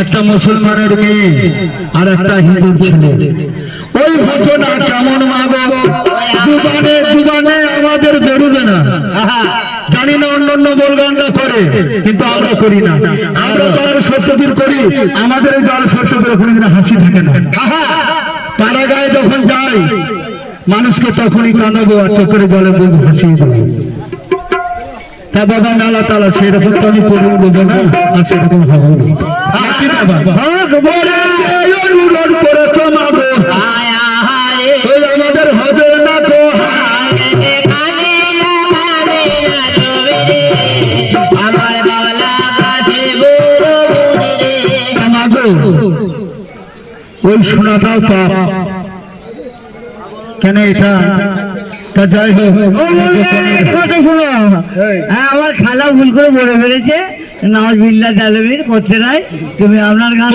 একটা মুসলমানের মেয়ে আর একটা হিন্দুর ছেলে। ওই ঘটনা কেমন মাগো? দুবানে দুবানে আমাদের বেরোবে না। জানি না অন্য অন্য বলগানরা করে কিন্তু আমরা করি না। আমরা যারা সত্যবীর করি আমাদের এই যারা সত্যবীর কোনোদিন হাসি থাকে না। পাড়া গায়ে যখন যাই মানুষকে তখনই কাঁদাবো আর চোখের জলে বুক ভাসিয়ে দেবো। তা বাবা নালা তালা সেরকম তো আমি করুন দেবো না আর সেরকম হব আমাদের হবে না তো ওই শোনাটাও পাপ কেন এটা? তা যাই হোক হ্যাঁ আমার খালা ভুল করে বলে ফেলেছে। নামাজ বিল্লা জালমির করছে নাই। তুমি আপনার গান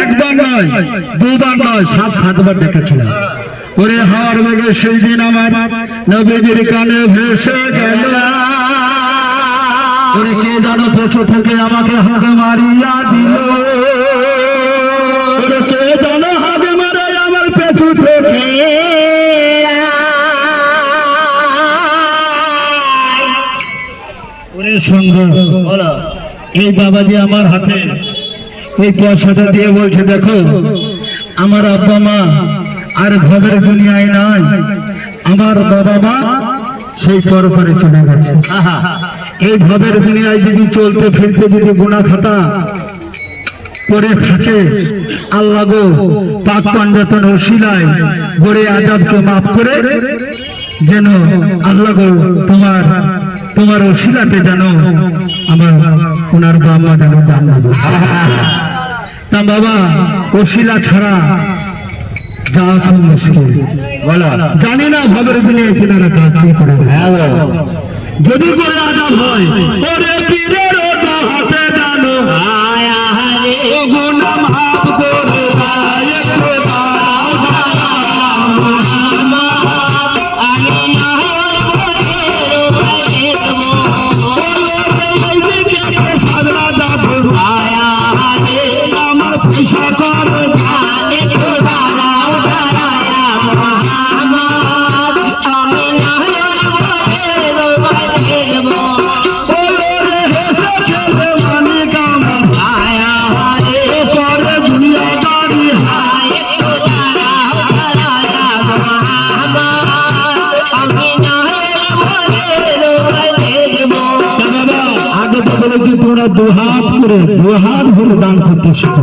একবার নয় দুবার নয় সাত সাতবার ওরে হাওয়ার বেগে সেই দিন আমার নবীজির কানে ভেসে গেল। কে জানো পেছু থেকে আমাকে হাতে মারিয়া দিল। ওরে কে জানো হাতে মারে আমার পেছু থেকে। ওরে সঙ্গ এই বাবাজি আমার হাতে এই পয়সাটা দিয়ে বলছে দেখো আমার আব্বা মা আর ভবের দুনিয়ায় নাই আমার বাবা মা সেই পরপারে চলে গেছে। এই ভবের দুনিয়ায় যদি চলতে ফিরতে যদি গুণা খাতা করে থাকে আল্লাহ গো পাক পাঞ্জাতন ওসিলায় গড়ে আজাবকে মাফ করে যেন আল্লাহ গো তোমার তোমার ওসিলাতে যেন আমার ওনার বাবা যেন জান্নাত তা বাবা ওসিলা ছাড়া যাওয়া খুব মুশকিল। জানি না ভবের দিনে তিনারা কাজ করে। যদি করে আজাদ হয়। ওরে পীরের তো বলেছি তোমরা দু হাত করে দু হাত ভরে দান করতে শিখো